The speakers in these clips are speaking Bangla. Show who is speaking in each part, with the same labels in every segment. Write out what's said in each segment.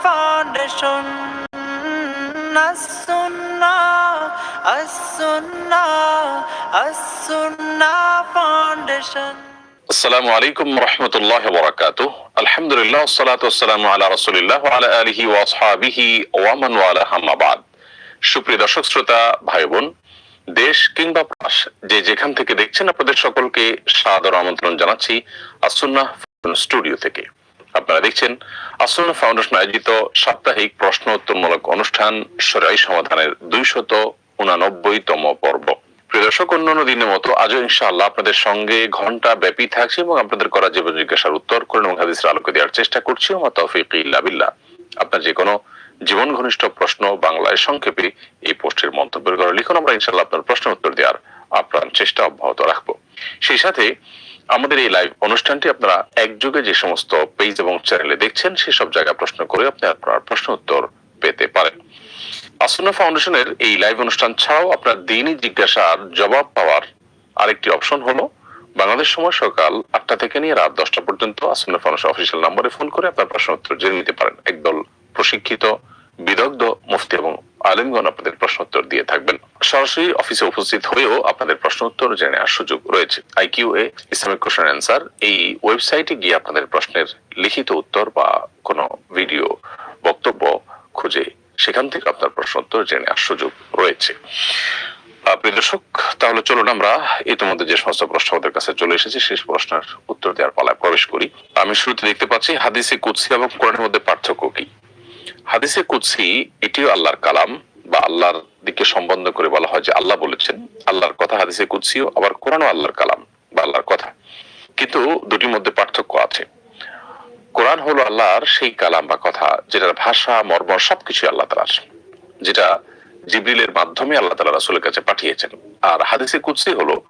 Speaker 1: Foundation. As-Sunnah, As-Sunnah, As-Sunnah Foundation.
Speaker 2: আসসালামু আলাইকুম রহমতুল্লাহ বরাকাত আলহামদুলিল্লাহ সালাত আলা আলা আলিহি ওয়ামান ওয়ালা হাম্মাবাদ সুপ্রিয় দর্শক শ্রোতা ভাই বোন দেশ কিংবা প্রবাস যে যেখান থেকে দেখছেন আপনাদের সকলকে সাদর আমন্ত্রণ জানাচ্ছি আসুন্না স্টুডিও থেকে আপনারা দেখছেন আসুন্না ফাউন্ডেশন আয়োজিত সাপ্তাহিক প্রশ্ন উত্তরমূলক অনুষ্ঠান সরাই সমাধানের দুইশত উনানব্বইতম পর্ব। প্রিয় দর্শক, অন্যান্য দিনের মতো আজও ইনশাআল্লাহ আপনাদের সঙ্গে ঘণ্টা ব্যাপী থাকছে এবং আপনাদের করা জীবন জিজ্ঞাসার উত্তর করেন এবং হাদিসের আলোকে দেওয়ার চেষ্টা করছি আমার তৌফিক ইল্লা বিল্লাহ। আপনার যে কোনো জীবন ঘনিষ্ঠ প্রশ্ন বাংলায় সংক্ষেপে এই পোস্টের মন্তব্যের করে লিখুন, আমরা ইনশাআল্লাহ আপনার প্রশ্ন উত্তর দেওয়ার আপ্রাণ চেষ্টা অব্যাহত রাখব। সেই সাথে আমাদের এই লাইভ অনুষ্ঠানটি আপনারা একযোগে যে সমস্ত পেজ এবং চ্যানেলে দেখছেন সেসব জায়গায় প্রশ্ন করে আপনি আপনার প্রশ্ন উত্তর পেতে পারেন। আসন্ন ফাউন্ডেশনের এই লাইভ অনুষ্ঠান ছাড়াও আপনার দিনই জিজ্ঞাসার জবাব পাওয়ার আরেকটি অপশন হলো, বাংলাদেশ সময় সকাল আটটা থেকে নিয়ে রাত দশটা পর্যন্ত আসন্ন ফাউন্ডেশন অফিসিয়াল নম্বরে ফোন করে আপনার প্রশ্ন উত্তর জেনে নিতে পারেন। একদল প্রশিক্ষিত বিদগ্ধ মুফতি এবং আলিমগণ আপনাদের প্রশ্ন উত্তর দিয়ে থাকবেন। সরাসরি অফিসে উপস্থিত হয়েও আপনাদের প্রশ্ন উত্তর জেনে নেওয়ার সুযোগ রয়েছে। IQ A Islamic question answer এই ওয়েবসাইটে গিয়ে আপনাদের প্রশ্নের লিখিত উত্তর বা কোনো ভিডিও বক্তব্য খুঁজে সেখান থেকে আপনার প্রশ্ন উত্তর জেনে নেওয়ার সুযোগ রয়েছে। প্রিয় দর্শক, তাহলে চলুন আমরা ইতিমধ্যে যে সমস্ত প্রশ্ন আমাদের কাছে চলে এসেছে সেই প্রশ্নের উত্তর দেওয়ার পালায় প্রবেশ করি। আমি শুরুতে দেখতে পাচ্ছি, হাদিসে কুৎসি এবং কোরআনের মধ্যে পার্থক্য কি? হাদিসে কুৎসি এটিও আল্লাহর কালাম বা আল্লাহর দিকে সম্বন্ধ করে বলা হয় যে আল্লাহ বলেছেন, আল্লাহর কথা হাদিসে কুৎসিও আবার কোরআনও আল্লাহর কালাম বা আল্লাহর কথা। কিন্তু দুটির মধ্যে পার্থক্য আছে। কোরআন হলো আল্লাহর সেই কালাম বা কথা, যেটার ভাষা, মর্ম সবকিছু আল্লাহ তালার যেটা জিবরিলের মাধ্যমে আল্লাহ তালা রাসুলের কাছে পাঠিয়েছেন। আর হাদিসে কুৎসি হলো,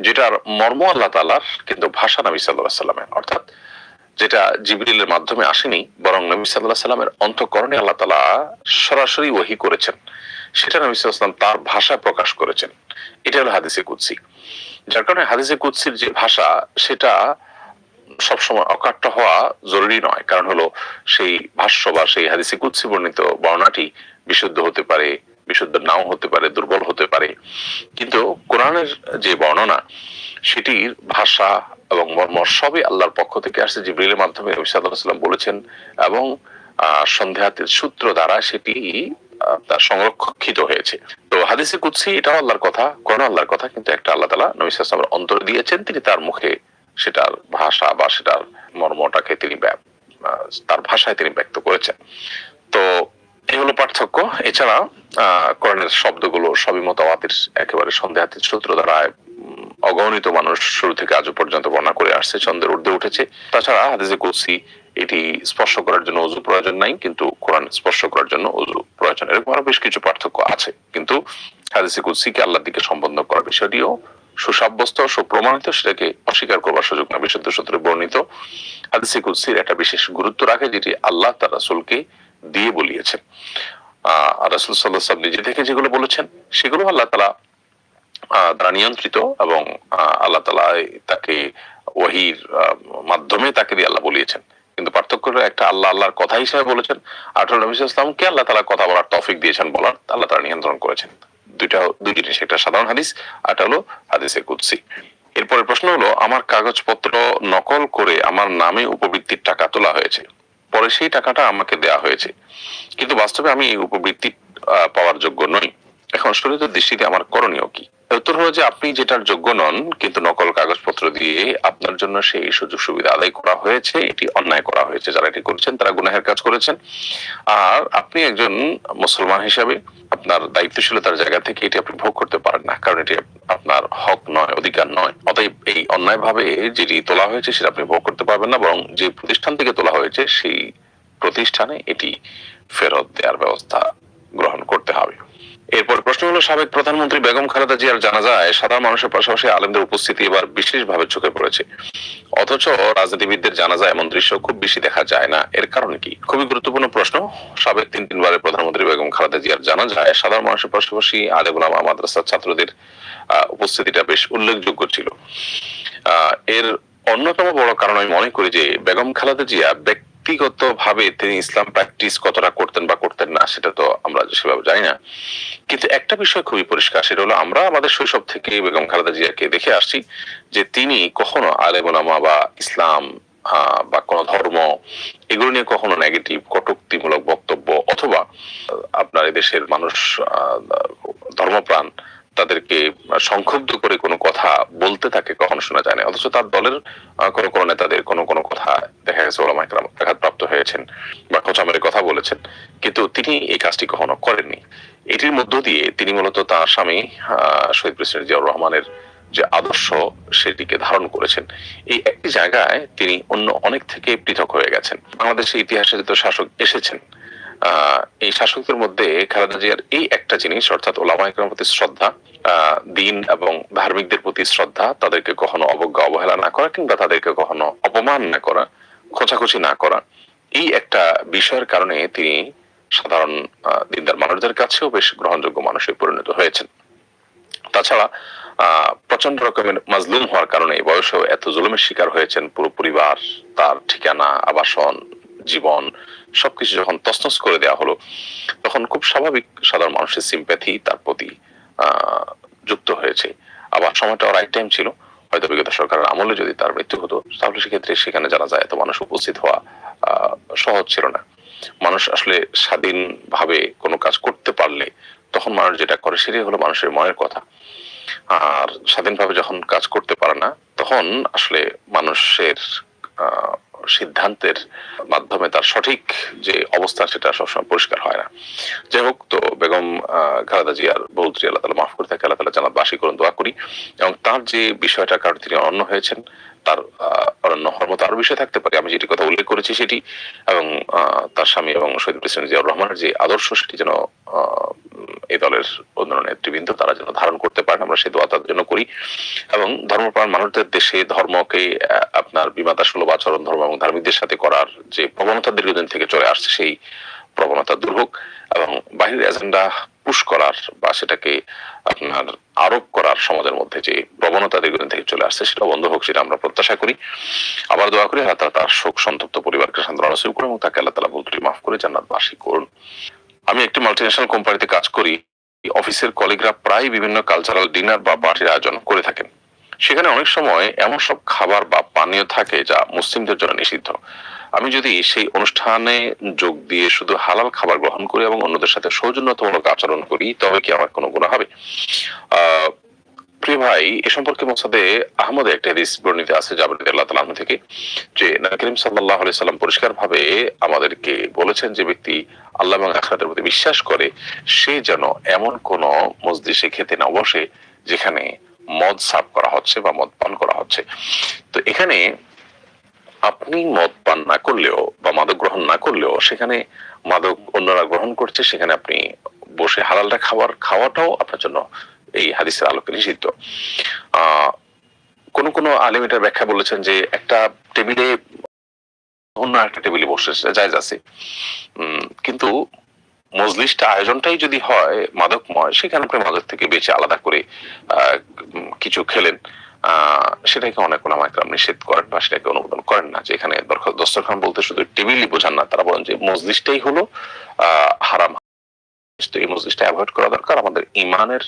Speaker 2: যেটার মর্ম আল্লাহ তালার কিন্তু ভাষা নবী সাল্লাহ সাল্লামের অর্থাৎ যেটা জিবরিলের মাধ্যমে আসেনি, বরং নবী সাল্লাহ সাল্লামের অন্তকরণে আল্লাহ তালা সরাসরি ওহি করেছেন। সেটা নবী সাল্লাম তার ভাষা প্রকাশ করেছেন। এটা হলো হাদিসে কুদ্সি। যার কারণে হাদিসে কুৎসির যে ভাষা, সেটা সবসময় অকাট্য হওয়া জরুরি নয়। কারণ হলো সেই ভাষ্য বা সেই হাদিসে কুৎসি বর্ণিত বর্ণাটি বিশুদ্ধ হতে পারে বিশুদ্ধ নাও হতে পারে দুর্বল হতে পারে। কিন্তু কোরআনের যে বর্ণনা সেটির ভাষা এবং মর্ম সবই আল্লাহর পক্ষ থেকে আসছে। জিব্রিলের মাধ্যমে ওয়াসাল্লাম বলেছেন এবং আহ, সন্দেহাতের সূত্র দ্বারা সেটি তার সংরক্ষিত হয়েছে। তো হাদিসে কুৎসি এটাও আল্লাহর কথা কোন আল্লাহর কথা কিন্তু একটা আল্লাহ তালা নবী আলাইহি অন্তর দিয়েছেন তিনি তার মুখে সেটার ভাষা বা সেটার মর্মটাকে তিনি তার ভাষায় তিনি ব্যক্ত করেছেন। হলো পার্থক্য। এছাড়া কোরআনের শব্দগুলো সবই মতামতের একেবারে সন্দেহাতীত সূত্র দ্বারা অগণিত মানুষ শুরু থেকে আজও পর্যন্ত বর্ণনা করে আসছে চন্দ্রের ঊর্ধ্বে উঠেছে। তাছাড়া হাদিসে কুৎসি এটি স্পর্শ করার জন্য অজু প্রয়োজন নাই, কিন্তু কোরআন স্পর্শ করার জন্য অজু প্রয়োজন। এরকম আরও বেশ কিছু পার্থক্য আছে, কিন্তু হাদিসে কুৎসিকে আল্লাহর দিকে সম্বন্ধ করার বিষয়টিও সুসাব্যস্ত, সুপ্রমাণিত, সেটাকে অস্বীকার করবার সুযোগ না, বিশুদ্ধ সূত্রে বর্ণিত। হাদিসে কুৎসির একটা বিশেষ গুরুত্ব রাখে, যেটি আল্লাহ তার রাসূলকে দিয়ে বলিয়েছেন। আহ রাসূল সাল্লাল্লাহু আলাইহি নিজে থেকে যেগুলো বলেছেন সেগুলো আল্লাহ তাআলা আহ, নিয়ন্ত্রিত এবং আল্লাহ তাআলা তাকে ওহির মাধ্যমে তাকে দিয়ে আল্লাহ বলিয়েছেন। কিন্তু পার্থক্য একটা আল্লাহ আল্লাহর কথা হিসেবে বলেছেন হলো নবী আলাইহি আল্লাহ তাআলা কথা বলার তৌফিক দিয়েছেন বলার আল্লাহ তাআলা নিয়ন্ত্রণ করেছেন। দুইটা দুই জিনিস একটা সাধারণ হাদিস আর হলো হাদিসে কুদসি। এরপরের প্রশ্ন হলো আমার কাগজপত্র নকল করে আমার নামে উপবৃত্তির টাকা তোলা হয়েছে। পরে সেই টাকাটা আমাকে দেয়া হয়েছে। কিন্তু বাস্তবে আমি উপবৃত্তি পাওয়ার যোগ্য নই। এখন শরীর দৃষ্টিতে আমার করণীয় কি? উত্তর হলো যে আপনি যেটার যোগ্য নন, কিন্তু নকল কাগজপত্র দিয়ে আপনার জন্য সেই সুযোগ সুবিধা আদায় করা হয়েছে, এটি অন্যায় করা হয়েছে, যারা এটি করেছেন তারা গুনাহের কাজ করেছেন। আর আপনি একজন মুসলমান হিসাবে আপনার দায়িত্বশীলতার জায়গা থেকে এটি আপনি ভোগ করতে পারেন না, কারণ এটি আপনার হক নয়, অধিকার নয়। অতএব এই অন্যায় ভাবে যেটি তোলা হয়েছে সেটা আপনি ভোগ করতে পারবেন না, বরং যে প্রতিষ্ঠান থেকে তোলা হয়েছে সেই প্রতিষ্ঠানে এটি ফেরত দেওয়ার ব্যবস্থা গ্রহণ করতে হবে। এরপর প্রশ্ন হলো, সাবেক প্রধানমন্ত্রী বেগম খালেদা জিয়ার জানাজায় সাধারণ মানুষের পাশাপাশি আলেমদের উপস্থিতি এবার বিশেষভাবে চোখে পড়েছে। অথচ রাজনীতিবিদদের জানাজা এমন দৃশ্য খুব বেশি দেখা যায় না। এর কারণ কি? খুবই গুরুত্বপূর্ণ প্রশ্ন। সাবেক তিন তিনবারের প্রধানমন্ত্রী বেগম খালেদা জিয়ার জানাজায় সাধারণ মানুষের পাশাপাশি আলেম ওলামা মাদ্রাসার ছাত্রদের উপস্থিতিটা বেশ উল্লেখযোগ্য ছিল। এর অন্যতম বড় কারণ আমি মনে করি যে, বেগম খালেদা জিয়া ব্যক্তি ব্যক্তিগতভাবে তিনি ইসলাম প্র্যাকটিস কতটা করতেন বা করতেন না, সেটা তো আমরা সেভাবে জানি না। কিন্তু একটা বিষয় খুবই পরিষ্কার, সেটা হলো আমরা আমাদের শৈশব থেকে বেগম খালেদা জিয়াকে দেখে আসছি যে তিনি কখনো আলেমুলামা বা ইসলাম বা কোন ধর্ম এগুলো নিয়ে কখনো নেগেটিভ কটুক্তিমূলক বক্তব্য অথবা আপনার এদেশের মানুষ ধর্মপ্রাণ তাদেরকে সংক্ষুব্ধ করে কোনো কথা বলতে থাকে কখনো শোনা যায় না। অথচ তার দলের কোনো কোনো নেতাদের কোনো কোনো কথা দেখা গেছে, ওলামা একরাম আঘাতপ্রাপ্ত হয়েছেন বা খোঁচা কথা বলেছেন। কিন্তু তিনি এই কাজটি কখনো করেননি। এটির মধ্য দিয়ে তিনি মূলত তার স্বামী শহীদ প্রেসিডেন্ট জিয়াউর রহমানের যে আদর্শ সেটিকে ধারণ করেছেন। এই একটি জায়গায় তিনি অন্য অনেক থেকে পৃথক হয়ে গেছেন। বাংলাদেশের ইতিহাসে যত শাসক এসেছেন। এই শাসকদের মধ্যে খালেদা জিয়ার এই একটা জিনিস অর্থাৎ ওলামা একরামের প্রতি শ্রদ্ধা দিন এবং ধার্মিকদের প্রতি শ্রদ্ধা তাদেরকে কখনো অবজ্ঞা অবহেলা না করা কিংবা তাদেরকে কখনো অপমান না করা খোঁচাখুচি না করা এই একটা বিষয়ের কারণে তিনি সাধারণ আহ, দিনদার মানুষদের কাছেও বেশ গ্রহণযোগ্য মানুষে পরিণত হয়েছেন। তাছাড়া আহ, প্রচণ্ড রকমের মাজলুম হওয়ার কারণে বয়সেও এত জুলুমের শিকার হয়েছেন পুরো পরিবার তার ঠিকানা আবাসন জীবন সবকিছু যখন তছনছ করে দেওয়া হলো, তখন খুব স্বাভাবিক সাধারণ মানুষের সিম্প্যাথি তার প্রতি যুক্ত হয়েছে। আবার সময়টা রাইট টাইম ছিল। হয়তো বিগত সরকারের আমলে যদি তার মৃত্যু হতো, তাহলে সেক্ষেত্রে সেখানে জানা যায় এত মানুষ উপস্থিত হওয়া সহজ ছিল না। মানুষ আসলে স্বাধীনভাবে কোনো কাজ করতে পারলে, তখন মানুষ যেটা করে সেটাই হলো মানুষের মনের কথা। আর স্বাধীনভাবে যখন কাজ করতে পারে না, তখন আসলে মানুষের সিদ্ধান্তের মাধ্যমে তার সঠিক যে অবস্থা, সেটা সবসময় পরিষ্কার হয় না। যাই হোক, তো বেগম খালেদা জিয়ার বৌদ্রী আল্লাহ তালা মাফ করে থাকে আল্লাহ তালা জানাত বাসী করুন, দোয়া করি। এবং তার যে বিষয়টা কারণে তিনি অন্য হয়েছেন তার অনন্য হওয়ার মতো আরও বিষয় থাকতে পারে। আমি যেটি কথা উল্লেখ করেছি সেটি, এবং তার স্বামী এবং শহীদ প্রেসিডেন্ট জিয়াউর রহমানের যে আদর্শ সেটি যেন এই দলের অন্যান্য নেতৃবৃন্দ তারা যেন ধারণ করতে পারেন, আমরা সেই দোয়া জন্য করি। এবং ধর্মপ্রাণ মানুষদের দেশে ধর্মকে আপনার বিমাতা সুলভ আচরণ, ধর্ম এবং ধার্মিকদের সাথে করার যে প্রবণতা দীর্ঘদিন থেকে চলে আসছে, সেই প্রবণতা দূর হোক। এবং বাহির এজেন্ডা পুশ করার বা সেটাকে আপনার আরোপ করার সমাজের মধ্যে যে প্রবণতা দীর্ঘদিন থেকে চলে আসছে, সেটা বন্ধ হোক, সেটা আমরা প্রত্যাশা করি। আবার দোয়া করি আল্লাহ তার শোক, সন্তপ্ত পরিবারকে সান্ত্বনা শুরু করুন এবং তাকে আল্লাহ তালা বলতে মাফ করে জান্নাত বাসি করুন। আমি একটি মাল্টিন্যাশনাল কোম্পানিতে কাজ করি। অফিসের কলিগরা প্রায় বিভিন্ন কালচারাল ডিনার বা পার্টির আয়োজন করে থাকেন। সেখানে অনেক সময় এমন সব খাবার বা পানীয় থাকে যা মুসলিমদের জন্য নিষিদ্ধ। আমি যদি সেই অনুষ্ঠানে যোগ দিয়ে শুধু হালাল খাবার গ্রহণ করি এবং অন্যদের সাথে সৌজন্যতামূলক আচরণ করি, তবে কি আমার কোনো গুণা হবে? আহ প্রিয় ভাই, এ সম্পর্কে মোসাদে আহমদে একটা হাদিস বর্ণিত আছে জাবর আল্লাহ তাআলা আনহু থেকে, যে নবী করিম সাল্লাল্লাহু আলাইহি সাল্লাম পরিষ্কার ভাবে আমাদেরকে বলেছেন যে ব্যক্তি আল্লাহ এবং আখিরাতের প্রতি বিশ্বাস করে, সে যেন এমন কোন মজলিসে খেতে না বসে, যেখানে মদ সার্ভ করা হচ্ছে বা মদ পান করা হচ্ছে। তো এখানে আপনি মদ পান না করলেও বা মাদক গ্রহণ না করলেও সেখানে মাদক অন্যরা গ্রহণ করছে সেখানে আপনি বসে হালালটা খাওয়ার খাওয়াটাও আপনার জন্য এই হাদিসের আলোকে নিষিদ্ধ। কোন কোন আলেম এটার ব্যাখ্যা বলেছেন যে একটা টেবিলে অন্য একটা টেবিলে বসে জায়জ আছে। উম, কিন্তু মজলিসটা আয়োজনটাই যদি হয় মাদকময়, সেখানে আপনি মাদক থেকে বেঁচে আলাদা করে কিছু খেলেন। সেটাকে অনেক ওলামা একরাম নিষেধ করেন বা সেটাকে অনুমোদন করেন না, যে এখানে দস্তরখান বলতে শুধু টেবিলই বোঝান না, তারা বলেন যে মজলিসটাই হলো হারাম। তো এই মজলিসটা অ্যাভয়েড করা দরকার আমাদের ইমানের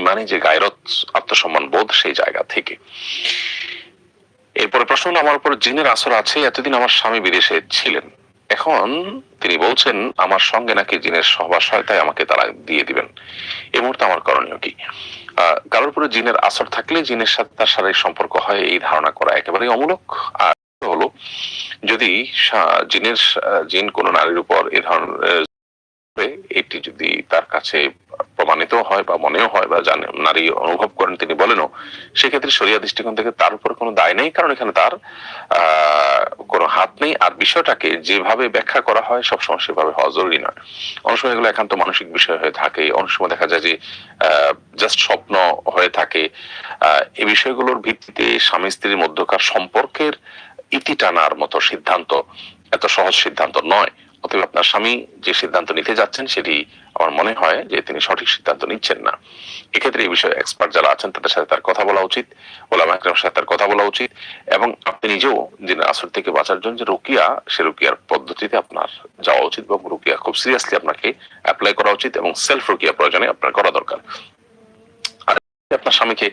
Speaker 2: ইমানি যে গায়রত আত্মসম্মান বোধ সেই জায়গা থেকে। এরপরে প্রশ্ন আমার উপর জিনের আসর আছে, এতদিন আমার স্বামী বিদেশে ছিলেন। এখন তিনি বলছেন, আমার সঙ্গে নাকি জিনের সহবাসয়তায় আমাকে তারা দিয়ে দিবেন। এই মুহূর্তে আমার করণীয় কি? কারোর উপরে জিনের আসর থাকলে জিনের সাথে তার শারীরিক সম্পর্ক হয়, এই ধারণা করা একেবারেই অমূলক। আর হলো, যদি জিনের জিন কোন নারীর উপর এ ধরনের করে এটি যদি তার কাছে প্রমাণিত হয় বা মনেও হয় বা জানে, নারী অনুভব করেন তিনি বলেনও, সেক্ষেত্রে সরিয়া দৃষ্টিকোণ থেকে তার উপর কোনো দায় নেই, কারণ এখানে তার কোনো হাত নেই। আর বিষয়টাকে যেভাবে ব্যাখ্যা করা হয়, সবসময় সেভাবে হওয়া জরুরি নয়। অনেক সময় এগুলো একান্ত মানসিক বিষয় হয়ে থাকে। অনেক সময় দেখা যায় যে জাস্ট স্বপ্ন হয়ে থাকে। এই বিষয়গুলোর ভিত্তিতে স্বামী স্ত্রীর মধ্যকার সম্পর্কের ইতি টানার মতো সিদ্ধান্ত, এত সহজ সিদ্ধান্ত নয়। অতএব আপনার স্বামী যে সিদ্ধান্ত নিতে যাচ্ছেন সেটি আমার মনে হয় যে তিনি সঠিক সিদ্ধান্ত নিচ্ছেন না। এক্ষেত্রে এই বিষয়ে এক্সপার্ট যারা আছেন তাদের সাথে তার কথা বলা উচিত, ওলামা একরামের সাথে তার কথা বলা উচিত এবং আপনি নিজেও দিনের আসর থেকে বাঁচার জন্য যে রুকিয়া, সে রুকিয়ার পদ্ধতিতে আপনার যাওয়া উচিত এবং রুকিয়া খুব সিরিয়াসলি আপনাকে অ্যাপ্লাই করা উচিত এবং সেলফ রুকিয়া প্রয়োজনে আপনার করা দরকার। আপনার স্বামীকে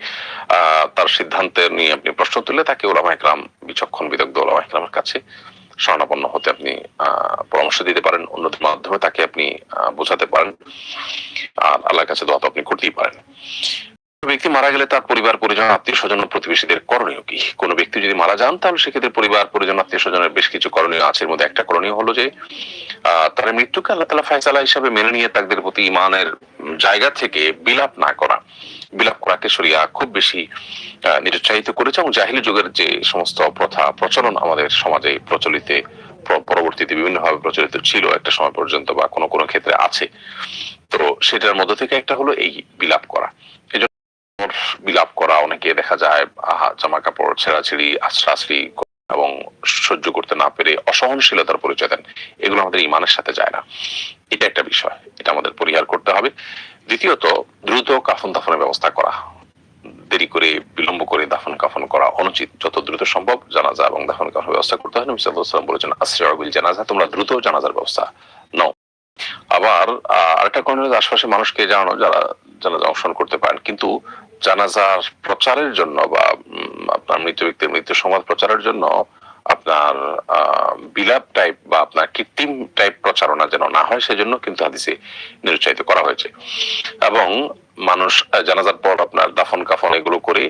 Speaker 2: তার সিদ্ধান্তে নিয়ে আপনি প্রশ্ন তুললে তাকে ওলামা একরাম, বিচক্ষণ বিদগ্ধ ওলামা একরামের কাছে। শরণাপন্ন হতে আপনি পরামর্শ দিতে পারেন, অন্যদের মাধ্যমে তাকে আপনি বোঝাতে পারেন। আর আল্লাহর কাছে দোয়া তো আপনি করতেই পারেন। ব্যক্তি মারা গেলে তার পরিবার, পরিজন আত্মীয় স্বজন প্রতিবেশীদের করণীয় কি? কোনো ব্যক্তি যদি মারা যান, তাহলে সেক্ষেত্রে পরিবার, পরিজন আত্মীয় স্বজনের বেশ কিছু করণীয় আছে। এর মধ্যে একটা করণীয় হলো যে তার মৃত্যুকে আল্লাহ তালা ফয়সালা হিসাবে মেনে নিয়ে তাদের প্রতি ইমানের জায়গা থেকে বিলাপ না করা। বিলাপ করাকে সরিয়া খুব বেশি নিরুৎসাহিত করেছে এবং জাহিলি যুগের যে সমস্ত প্রথা, প্রচলন আমাদের সমাজে প্রচলিতে পরবর্তীতে বিভিন্নভাবে প্রচলিত ছিল একটা সময় পর্যন্ত বা কোনো কোনো ক্ষেত্রে আছে। তো সেটার মধ্যে থেকে একটা হলো এই বিলাপ করা। এই জন্য বিলাপ করা অনেকে দেখা যায় জামা কাপড়, ছেঁড়াছিড়ি, আশ্রাশ্রি এবং সহ্য করতে না পেরে অসহনশীলতার পরিচয় দেন। এগুলো আমাদের ইমানের সাথে যায় না। এটা একটা বিষয়। এটা আমাদের পরিহার করতে হবে। দ্বিতীয়ত, দ্রুত কাফন দাফনের ব্যবস্থা করা। দেরি করে, বিলম্ব করে দাফন কাফন করা অনুচিত। যত দ্রুত সম্ভব জানাজা এবং দাফন কাফনের ব্যবস্থা করতে হয়। নবী বলেছেন আসরিউল জানাজা। তোমরা দ্রুত জানাজার ব্যবস্থা নাও। আবার আরেকটা কোন আশপাশে মানুষকে জানানো, যারা জানাজা অংশগ্রহণ করতে পারেন। কিন্তু জানাজার প্রচারের জন্য বা আপনার মৃত ব্যক্তির মৃত্যু সংবাদ প্রচারের জন্য আপনার বিলাপ টাইপ বা আপনার কৃত্রিম টাইপ প্রচারণা যেন না হয়, সেজন্য কিন্তু হাদিসে নিরুৎসাহিত করা হয়েছে। এবং মানুষ জানাজার পর আপনার দাফন কাফন এগুলো করে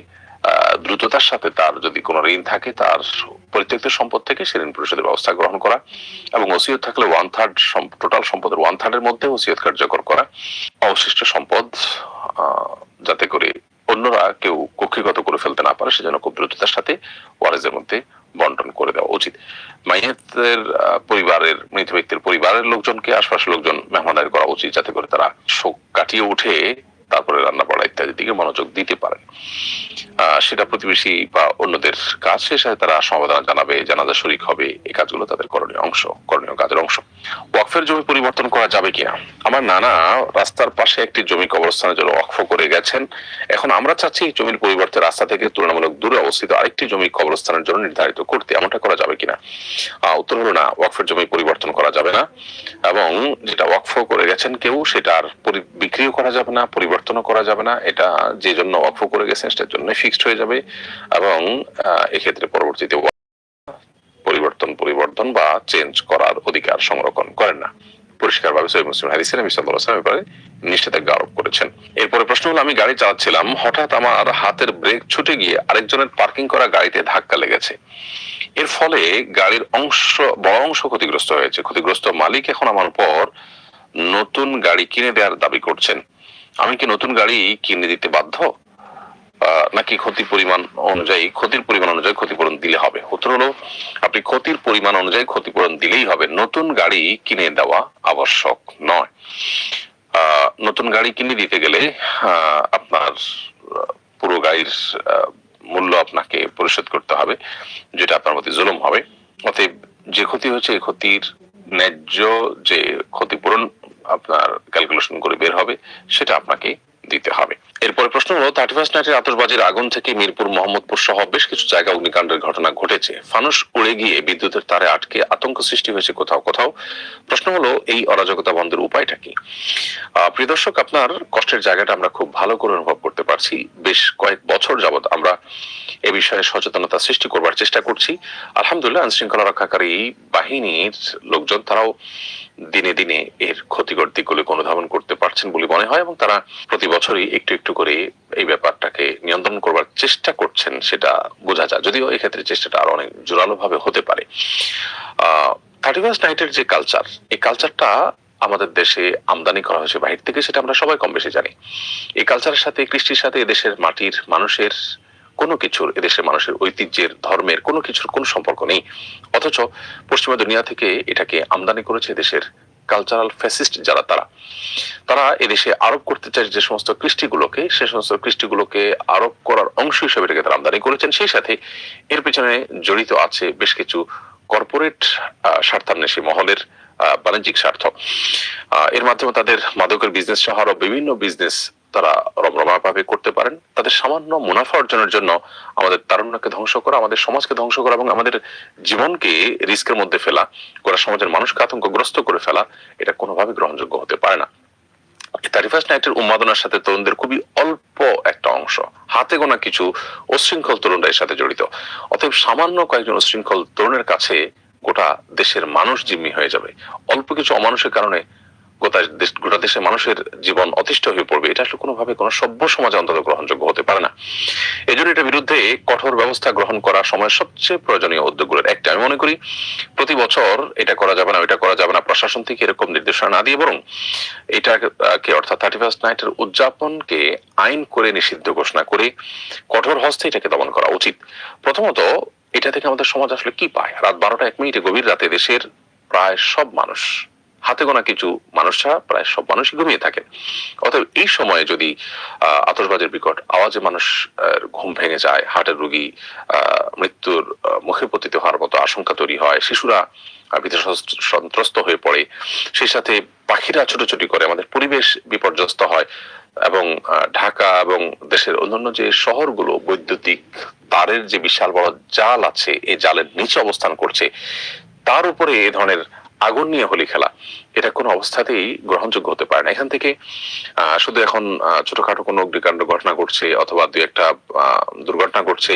Speaker 2: দ্রুততার সাথে তার যদি কোনো ঋণ থাকে, তার পরিত্যক্ত সম্পদ থেকে সে ঋণ পরিশোধের ব্যবস্থা গ্রহণ করা এবং ওসিয়ত থাকলে ওয়ান থার্ড টোটাল সম্পদের ওয়ান থার্ডের মধ্যে ওসিয়ত কার্যকর করা। অবশিষ্ট সম্পদ যাতে করে অন্যরা কেউ কক্ষিগত করে ফেলতে না পারে, সেজন্য খুব দ্রুততার সাথে ওয়ারেজের মধ্যে বন্টন করে দেওয়া উচিত। মাইয়াতের পরিবারের, মৃত ব্যক্তির পরিবারের লোকজনকে, আশপাশের লোকজন মেহমানদারি করা উচিত, যাতে করে তারা শোক কাটিয়ে উঠে তারপরে রান্না বাড়া ইত্যাদির দিকে মনোযোগ দিতে পারেন। সেটা প্রতিবেশী বা অন্যদের কাজ শেষে তারা সমাধান জানাবে, জানাজা শরিক হবে এই কাজগুলো তাদের করণীয় অংশ, করণীয় কাজের অংশ। ওয়াকফের জমি পরিবর্তন করা যাবে কিনা? আমার নানা রাস্তার পাশে একটি জমি কবরস্থানের জন্য ওয়াকফ করে গেছেন। এখন আমরা চাচ্ছি জমির পরিবর্তে রাস্তা থেকে তুলনামূলক দূরে অবস্থিত আরেকটি জমি কবরস্থানের জন্য নির্ধারিত করতে এমনটা করা যাবে কিনা? উত্তর হলো না, ওয়াকফের জমি পরিবর্তন করা যাবে না। এবং যেটা ওয়াকফ করে গেছেন কেউ সেটার বিক্রিও করা যাবে না, পরিবর্তনও করা যাবে না। এটা যে জন্য ওয়াকফ করে গেছেন, সেটার জন্য ফিক্সড হয়ে যাবে। এবং এক্ষেত্রে পরবর্তীতে পরিবর্তন পরিবর্তন বা চেঞ্জ করার অধিকার সংরক্ষণ করেন না। পরিষ্কারভাবে সহি মুসলিম হাদিসে নবী সাল্লাল্লাহু ব্যাপারে নিষেধাজ্ঞা আরোপ করেছেন। এরপরে প্রশ্ন হলো, আমি গাড়ি চালাচ্ছিলাম, হঠাৎ আমার হাতের ব্রেক ছুটে গিয়ে আরেকজনের পার্কিং করা গাড়িতে ধাক্কা লেগেছে। এর ফলে গাড়ির অংশ, বড় অংশ ক্ষতিগ্রস্ত হয়েছে। ক্ষতিগ্রস্ত মালিক এখন আমার পর নতুন গাড়ি কিনে দেওয়ার দাবি করছেন। আমি কি নতুন গাড়ি কিনে দিতে বাধ্য? নাকি ক্ষতির পরিমাণ অনুযায়ী, ক্ষতির পরিমাণ অনুযায়ী ক্ষতিপূরণ দিলে হবে? উত্তর হলো, আপনি ক্ষতির পরিমাণ অনুযায়ী ক্ষতিপূরণ দিলেই হবে। নতুন গাড়ি কিনে দেওয়া আবশ্যক নয়। নতুন গাড়ি কিনে দিতে গেলে আপনার পুরো গাড়ির মূল্য আপনাকে পরিশোধ করতে হবে, যেটা আপনার প্রতি জুলুম হবে। অতএব যে ক্ষতি হয়েছে, এই ক্ষতির ন্যায্য যে ক্ষতিপূরণ আপনার ক্যালকুলেশন করে বের হবে, সেটা আপনাকে দিতে হবে। এরপরে প্রশ্ন হলো থার্টি ফার্স্ট নাইটের আতশবাজির আগুন থেকে মিরপুর, মোহাম্মদপুর সহ বেশ কিছু জায়গা অগ্নিকাণ্ডের ঘটনা ঘটেছে। ফানুস উড়ে গিয়ে বিদ্যুতের তারে আটকে আতঙ্ক সৃষ্টি হয়েছে কোথাও কোথাও। প্রশ্ন হলো, এই অরাজকতা বন্ধের উপায়টা কি? প্রিয় দর্শক, আপনার কষ্টের জায়গাটা আমরা খুব ভালো করে অনুভব করতে পারছি, বেশ কয়েক বছর যাবত আমরা এ বিষয়ে সচেতনতা সৃষ্টি করবার চেষ্টা করছি। আলহামদুলিল্লাহ আইন শৃঙ্খলা রক্ষাকারী বাহিনীর লোকজন তারাও দিনে দিনে এর ক্ষতিকর দিকগুলোকে অনুধাবন করতে পারছেন বলে মনে হয় এবং তারা প্রতি বছরই একটু একটু করে এই ব্যাপারটাকে নিয়ন্ত্রণ করবার চেষ্টা করছেন সেটা বোঝা যায়। যদিও এক্ষেত্রে চেষ্টাটা আরও অনেক জোরালো ভাবে হতে পারে। থার্টি ফার্স্ট নাইটের যে কালচার এই কালচারটা আমাদের দেশে আমদানি করা হয়েছে। বাহির থেকে সেটা আমরা সবাই কম বেশি জানি। এই কালচারের সাথে কৃষ্টির সাথে এদেশের মাটির মানুষের কোনো কিছুর, এদেশের মানুষের ঐতিহ্যের, ধর্মের কোনো কিছুর কোনো সম্পর্ক নেই। অথচ পশ্চিমা দুনিয়া থেকে এটাকে আমদানি করেছে দেশের কালচারাল ফ্যাসিস্ট যারা তারা। তারা এদেশে আরোপ করতে চায় যে সমস্ত কৃষ্টিগুলোকে, সে সমস্ত কৃষ্টিগুলোকে আরোপ করার অংশ হিসেবে এটাকে তারা আমদানি করেছেন। সেই সাথে এর পেছনে জড়িত আছে বেশ কিছু কর্পোরেট স্বার্থান্বেষী মহলের বাণিজ্যিক স্বার্থ। এর মাধ্যমে তাদের মাদকের বিজনেস সহ আরও বিভিন্ন বিজনেস তারা রমরমাভাবে করতে পারেন। তাদের সামান্য মুনাফা অর্জনের জন্য আমাদের তারুণ্যকে ধ্বংস করা, আমাদের সমাজকে ধ্বংস করা এবং আমাদের জীবনকে রিস্কের মধ্যে ফেলা, গোটা সমাজের মানুষকে আতঙ্কগ্রস্ত করে ফেলা, এটা কোনোভাবে গ্রহণযোগ্য হতে পারে না। থার্টি ফার্স্ট নাইটের উন্মাদনার সাথে তরুণদের খুবই অল্প একটা অংশ। হাতে গোনা কিছু অশৃঙ্খল তরুণরা এর সাথে জড়িত। অতএব সামান্য কয়েকজন অশৃঙ্খল তরুণের কাছে গোটা দেশের মানুষ জিম্মি হয়ে যাবে। অল্প কিছু অমানুষের কারণে গোটা দেশ গোটা দেশের মানুষের জীবন অতিষ্ঠ হয়ে পড়বে। এটা আসলে কোনোভাবে কোনো সভ্য সমাজে অন্তত গ্রহণযোগ্য হতে পারে না। এই জন্য এটার বিরুদ্ধে কঠোর ব্যবস্থা গ্রহণ করা সময়ের সবচেয়ে প্রয়োজনীয় উদ্যোগগুলোর একটা। আমি মনে করি প্রতি বছর এটা করা যাবে না, ওইটা করা যাবে না। প্রশাসন থেকে এরকম নির্দেশনা না দিয়ে বরং এটাকে অর্থাৎ থার্টি ফার্স্ট নাইটের উদযাপনকে আইন করে নিষিদ্ধ ঘোষণা করে কঠোর হস্তে এটাকে দমন করা উচিত। প্রথমত এটা থেকে আমাদের সমাজ আসলে কি পায়? রাত বারোটা এক মিনিটে গভীর রাতে দেশের প্রায় সব মানুষ, হাতে গোনা কিছু মানুষ ছাড়া প্রায় সব মানুষই ঘুমিয়ে থাকে। অতএব এই সময়ে যদি আতশবাজের বিকট আওয়াজে মানুষ ঘুম ভেঙে যায়, হার্টের রুগী মৃত্যুর মুখে পতিত হওয়ার মতো আশঙ্কা তৈরি হয়, শিশুরা ভীত সন্ত্রস্ত হয়ে পড়ে। সেই সাথে পাখিরা ছোটাছুটি করে, আমাদের পরিবেশ বিপর্যস্ত হয় এবং ঢাকা এবং দেশের অন্যান্য যে শহরগুলো বৈদ্যুতিক তারের যে বিশাল বড় জাল আছে, এই জালের নিচে অবস্থান করছে, তার উপরে এ ধরনের আগুন নিয়ে হোলি খেলা, এটা কোনো অবস্থাতেই গ্রহণযোগ্য হতে পারে না। এখান থেকে শুধু এখন ছোটখাটো কোনো অগ্নিকাণ্ড ঘটনা ঘটছে অথবা দুই একটা দুর্ঘটনা ঘটছে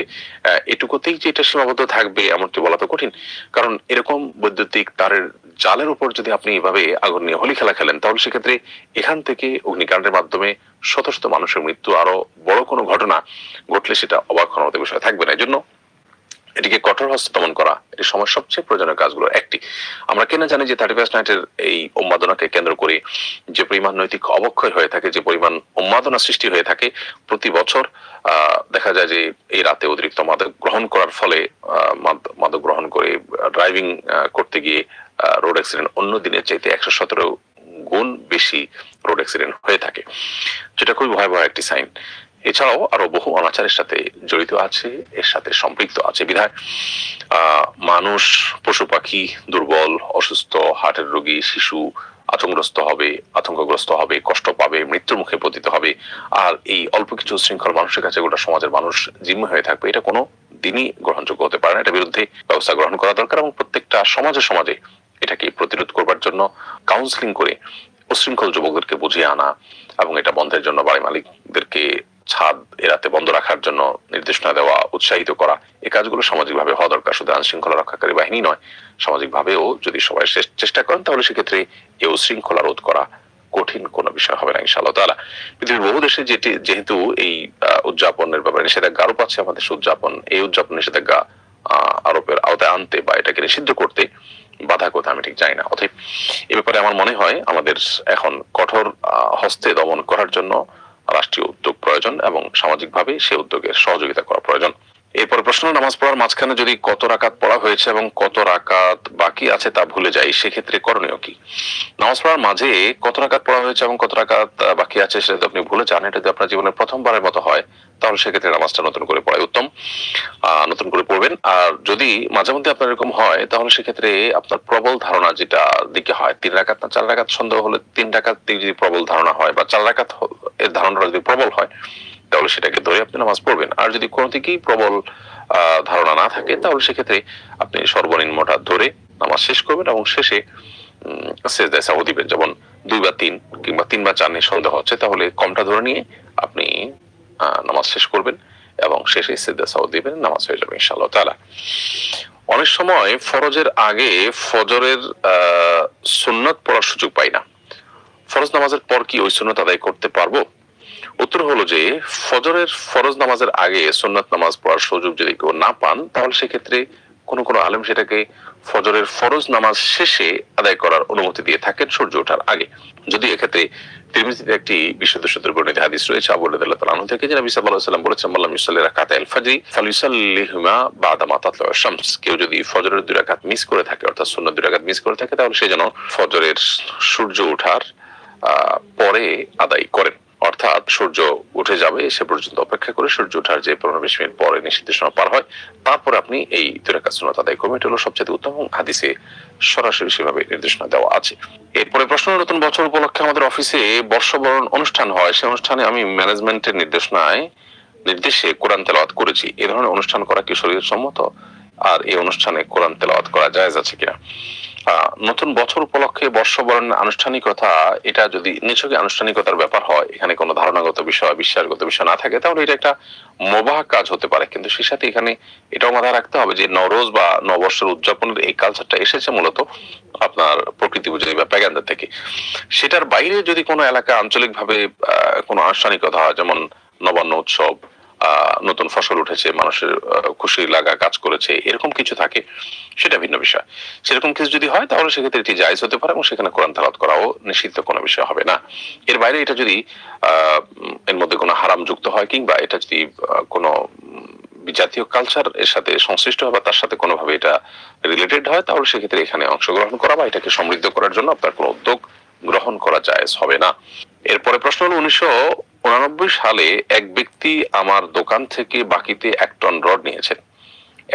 Speaker 2: এটুকুতেই যে এটা সীমাবদ্ধ থাকবে এমনটি বলা তো কঠিন। কারণ এরকম বৈদ্যুতিক তারের জালের উপর যদি আপনি এভাবে আগুন নিয়ে হোলি খেলা খেলেন, তাহলে সেক্ষেত্রে এখান থেকে অগ্নিকাণ্ডের মাধ্যমে শত শত মানুষের মৃত্যু আরও বড় কোনো ঘটনা ঘটলে সেটা অবাক হওয়ার মতো বিষয় থাকবে না। এই জন্য এটিকে কঠোর হস্তে দমন করা এটি সময় সবচেয়ে প্রয়োজনীয় কাজগুলোর একটি, আমরা কেন জানি যে থার্টি ফার্স্ট নাইটের এই উন্মাদনাকে কেন্দ্র করে? যে পরিমাণ নৈতিক অবক্ষয় হয়ে থাকে, যে পরিমাণ উন্মাদনা সৃষ্টি হয়ে থাকে, প্রতি বছর দেখা যায় যে এই রাতে অতিরিক্ত মাদক গ্রহণ করার ফলে মাদক গ্রহণ করে ড্রাইভিং করতে গিয়ে রোড অ্যাক্সিডেন্ট অন্য দিনের চাইতে একশো সতেরো গুণ বেশি রোড অ্যাক্সিডেন্ট হয়ে থাকে। যেটা খুবই ভয়াবহ একটি সাইন এছাড়াও আরও বহু অনাচারের সাথে জড়িত আছে, এর সাথে সম্পৃক্ত আছে। বিধায় মানুষ, পশু পাখি দুর্বল, অসুস্থ, হার্টের রোগী, শিশু আতঙ্কগ্রস্ত হবে আতঙ্কগ্রস্ত হবে, কষ্ট পাবে, মৃত্যুর মুখে পতিত হবে। আর এই অল্প কিছু শৃঙ্খল মানুষের কাছে গোটা সমাজের মানুষ জিম্মি হয়ে থাকবে, এটা কোনো দিনই গ্রহণযোগ্য হতে পারে না। এটা বিরুদ্ধে ব্যবস্থা গ্রহণ করা দরকার এবং প্রত্যেকটা সমাজে সমাজে এটাকে প্রতিরোধ করবার জন্য কাউন্সিলিং করে উশৃঙ্খল যুবকদেরকে বুঝিয়ে আনা এবং এটা বন্ধের জন্য বাড়ি মালিকদেরকে ছাদ এরাতে বন্ধ রাখার জন্য নির্দেশনা দেওয়া, উৎসাহিত করা এই কাজগুলো সামাজিকভাবে হওয়া দরকার। শুধু আইন শৃঙ্খলা রক্ষাকারী বাহিনী নয়, সামাজিকভাবেও যদি সবাই চেষ্টা করেন, তাহলে সেক্ষেত্রে এই উশৃঙ্খলা রোধ করা কঠিন কোনো বিষয় হবে না, ইনশাআল্লাহ তাআলা। পৃথিবীর বহু দেশে যেটি যেহেতু এই উদযাপনের ব্যাপারে নিষেধাজ্ঞা আরোপ আছে আমাদের উদযাপন এই উদযাপন নিষেধাজ্ঞা আরোপের আওতায় আনতে বা এটাকে নিষিদ্ধ করতে বাধা কোথা আমি ঠিক জানি না। অতএব এ ব্যাপারে আমার মনে হয় আমাদের এখন কঠোর হস্তে দমন করার জন্য রাষ্ট্রীয় উদ্যোগ প্রয়োজন এবং সামাজিকভাবে সে উদ্যোগের সহযোগিতা করা প্রয়োজন। এরপরে প্রশ্ন, নামাজ পড়ার মাঝখানে যদি কত রাকাত পড়া হয়েছে এবং কত রাকাত বাকি আছে তা ভুলে যাই, সেক্ষেত্রে করণীয় কি? নামাজ পড়ার মাঝে কত রাকাত পড়া হয়েছে এবং কত রাকাত বাকি আছে সেটা যদি আপনি ভুলে যান, এটা যদি আপনার জীবনের প্রথমবারের মতো হয়, তাহলে সেক্ষেত্রে নামাজটা নতুন করে পড়াই উত্তম। নতুন করে পড়বেন। আর যদি মাঝে মধ্যে আপনার এরকম হয়, তাহলে সেক্ষেত্রে আপনার প্রবল ধারণা যেটা দিকে হয়, তিন রাকাত না চার রাকাত সন্দেহ হলে তিন রাকাত দিকে যদি প্রবল ধারণা হয় বা চার রাকাত এর ধারণাটা যদি প্রবল হয়, তাহলে সেটাকে ধরে আপনি নামাজ পড়বেন। আর যদি কোনো দিকেই প্রবল ধারণা না থাকে, তাহলে সেক্ষেত্রে আপনি সর্বনিম্নটা ধরে নামাজ শেষ করবেন এবং শেষে সেজদায় সাহু দিবেন। যেমন দুই বা তিন কিংবা তিন বা চার নিয়ে সন্দেহ হচ্ছে, তাহলে কমটা ধরে নিয়ে আপনি নামাজ শেষ করবেন এবং শেষে সেজদা সাহু দিবেন, নামাজ হয়ে যাবে ইনশাআল্লাহ তাআলা। অনেক সময় ফরজের আগে ফজরের সুন্নত পড়ার সুযোগ পাই না। ফরজ নামাজের পর কি ওই সুন্নত আদায় করতে পারব? উত্তর হলো যে, ফজরের ফরজ নামাজের আগে সুন্নত নামাজ পড়ার সুযোগ যদি কেউ না পান, তাহলে সেক্ষেত্রে কোন কোন আলেম সেটাকে ফজরের ফরজ নামাজ শেষে আদায় করার অনুমতি দিয়ে থাকেন সূর্য ওঠার আগে। যদি এক্ষেত্রে তিরমিজিতে একটি বিশুদ্ধ সূত্র বর্ণিত হাদিস রয়েছে, আবু রাদিয়াল্লাহু তাআলা থেকে, যে নবী সাল্লাল্লাহু আলাইহি ওয়াসাল্লাম বলেছেন মাল্লাম ইউসাল্লি রাকাত আল ফজরি ফালিসাল্লিহুমা বাদা মা তাতলু শামস। কেউ যদি ফজরের দুই রাকাত মিস করে থাকে, অর্থাৎ সুন্নত দুই রাকাত মিস করে থাকে, তাহলে সে যেন ফজরের সূর্য ওঠার পরে আদায় করেন। অর্থাৎ সূর্য উঠে যাবে, সে পর্যন্ত অপেক্ষা করে সূর্য ওঠার যে পনেরো বিশ মিনিট পরে নিষিদ্ধ সময় পার হয়, তারপর আপনি এই দুই রাকাত সুন্নাত আদায় করবেন। এটা হলো সবচেয়ে উত্তম এবং হাদিসে সরাসরি সেভাবে নির্দেশনা দেওয়া আছে। এরপরে প্রশ্ন, নতুন বছর উপলক্ষে আমাদের অফিসে বর্ষবরণ অনুষ্ঠান হয়। সেই অনুষ্ঠানে আমি ম্যানেজমেন্টের নির্দেশনায়, নির্দেশে কোরআন তেলাওয়াত করেছি। এ ধরনের অনুষ্ঠান করা কি শরীর সম্মত আর এই অনুষ্ঠানে কোরআন তেলাওয়াত করা জায়েজ আছে কিনা? নতুন বছর উপলক্ষে বর্ষবরণ আনুষ্ঠানিকতা, এটা যদি নিছকই আনুষ্ঠানিকতার ব্যাপার হয়, এখানে কোনো ধারণাগত বিষয়, বিশ্বাসগত বিষয় না থাকে, তাহলে এটা একটা মোবাহ কাজ হতে পারে। কিন্তু সেই সাথে এখানে এটাও মাথায় রাখতে হবে যে নরোজ বা নববর্ষের উদযাপনের এই কালচারটা এসেছে মূলত আপনার প্রকৃতি বুঝে বা প্যাগান্ডা থেকে। সেটার বাইরে যদি কোনো এলাকা আঞ্চলিকভাবে কোনো আনুষ্ঠানিকতা হয়, যেমন নবান্ন উৎসব নতুন ফসল উঠেছে, মানুষের খুশি লাগা কাজ করেছে, এরকম কিছু থাকে, সেটা ভিন্ন বিষয়। সেরকম কিছু যদি হয়, তাহলে সেক্ষেত্রে এটি জায়জ হতে পারে এবং সেখানে কোরআন তালাত করাও নিষিদ্ধ কোনো বিষয় হবে না। এর বাইরে এটা যদি এর মধ্যে কোনো হারাম যুক্ত হয় কিংবা এটা যদি কোনো জাতীয় কালচার এর সাথে সংশ্লিষ্ট হয় বা তার সাথে কোনোভাবে এটা রিলেটেড হয়, তাহলে সেক্ষেত্রে এখানে অংশগ্রহণ করা বা এটাকে সমৃদ্ধ করার জন্য আপনার কোনো উদ্যোগ গ্রহণ করা জায়েজ হবে না। এরপরে প্রশ্ন হলো, উনিশশো উনানব্বই সালে এক ব্যক্তি আমার দোকান থেকে বাকিতে এক টন রড নিয়েছেন।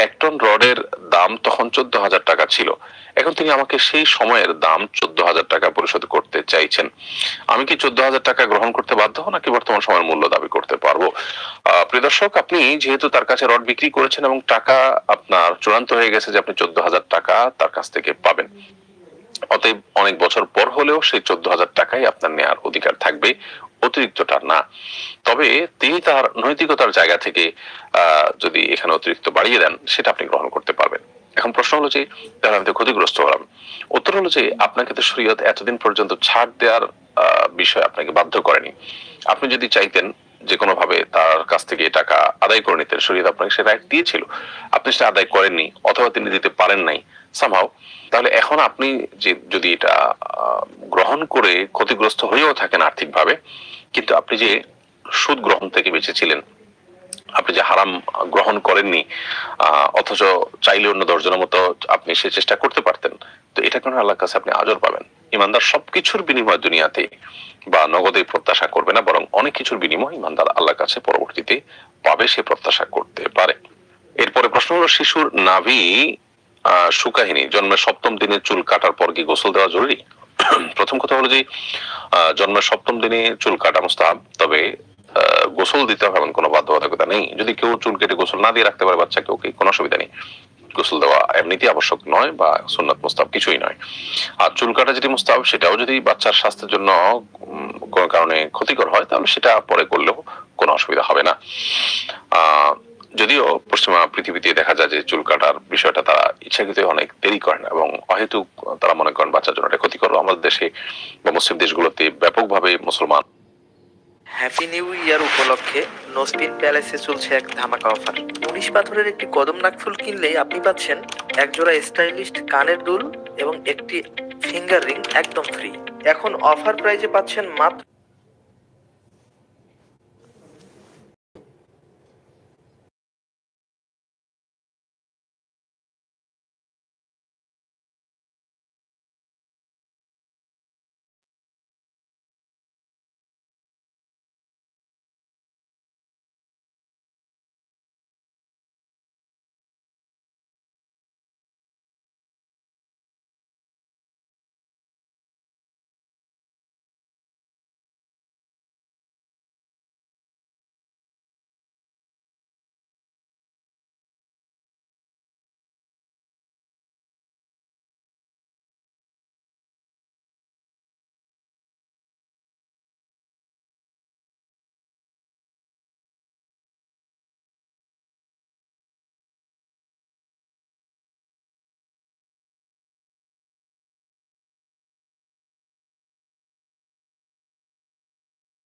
Speaker 2: এক টন রডের দাম তখন চোদ্দ হাজার টাকা ছিল। এখন তিনি আমাকে সেই সময়ের দাম চোদ্দ হাজার টাকা পরিশোধ করতে চাইছেন। আমি কি চোদ্দ হাজার টাকা গ্রহণ করতে বাধ্য হব, নাকি বর্তমান সময়ের মূল্য দাবি করতে পারব? প্রিয় দর্শক, আপনি যেহেতু তার কাছে রড বিক্রি করেছেন এবং টাকা আপনার চূড়ান্ত হয়ে গেছে যে আপনি চোদ্দ হাজার টাকা তার কাছ থেকে পাবেন অতএব অনেক বছর পর হলেও সেই চোদ্দ হাজার টাকাই আপনার নেয়ার অধিকার থাকবে, অতিরিক্তটা না। তবে তিনি তার নৈতিকতার জায়গা থেকে যদি এখানে অতিরিক্ত বাড়িয়ে দেন, সেটা আপনি গ্রহণ করতে পারবেন। এখন প্রশ্ন হলো যে তাহলে আমি তো ক্ষতিগ্রস্ত হলাম, উত্তর হলো যে, আপনাকে তো শরীয়ত এতদিন পর্যন্ত ছাড় দেওয়ার বিষয় আপনাকে বাধ্য করেনি। আপনি যদি চাইতেন যে কোনো ভাবে তার কাছ থেকে টাকা আদায় করে নিতেন, শরীয়ত আপনাকে সে রাইট দিয়েছিল। আপনি সেটা আদায় করেননি, অথবা তিনি দিতে পারেন নাই। সামহাও তাহলে এখন আপনি যে, যদি এটা গ্রহণ করে ক্ষতিগ্রস্ত হয়েও থাকেন আর্থিকভাবে, কিন্তু আপনি যে সুদ গ্রহণ থেকে বেঁচেছিলেন, আপনি যে হারাম গ্রহণ করেননি অথচ চাইলে অন্য দশজনের মতো আপনি সে চেষ্টা করতে পারতেন, তো এটা কেন আল্লাহর কাছে আপনি আজর পাবেন? ইমানদার সবকিছুর বিনিময় দুনিয়াতে বা নগদে প্রত্যাশা করবে না, বরং অনেক কিছুর বিনিময় ইমানদার আল্লাহর কাছে পরবর্তীতে পাবে সে প্রত্যাশা করতে পারে। এরপরে প্রশ্ন হলো শিশুর নাভি শুকায়নি জন্মের সপ্তম দিনে চুল কাটার পর কি গোসল দেওয়া জরুরি? প্রথম কথা হলো যে জন্মের সপ্তম দিনে চুল কাটা মুস্তাহাব, তবে গোসল দিতে হবে এমন কোনো বাধ্যবাধকতা নেই। যদি কেউ চুল কেটে গোসল না দিয়ে রাখতে পারে বাচ্চাকে ওকে কোনো অসুবিধা নেই। গোসল দেওয়া এমনিতে আবশ্যক নয় বা সুন্নাত মুস্তাব কিছুই নয়। আর চুল কাটা যেটি মুস্তাব সেটাও যদি বাচ্চার স্বাস্থ্যের জন্য কোনো কারণে ক্ষতিকর হয়, তাহলে সেটা পরে করলেও কোনো অসুবিধা হবে না। আহ যদিও পশ্চিমা পৃথিবীতে দেখা যায় যে চুল কাটার বিষয়টা তারা ইচ্ছাকৃত অনেক দেরি করেন এবং অহেতুক তারা মনে করেন বাচ্চার জন্য এটা ক্ষতিকর। আমাদের দেশে বা মুসলিম দেশগুলোতে ব্যাপকভাবে মুসলমান
Speaker 3: হ্যাপি নিউ ইয়ার উপলক্ষে নোসপিন প্যালেসে চলছে এক ধামাকা অফার উনিশ পাথরের একটি কদম নাকফুল কিনলেই আপনি পাচ্ছেন এক জোড়া স্টাইলিস্ট কানের দুল এবং একটি ফিঙ্গার রিং একদম ফ্রি এখন অফার প্রাইজে পাচ্ছেন মাত্র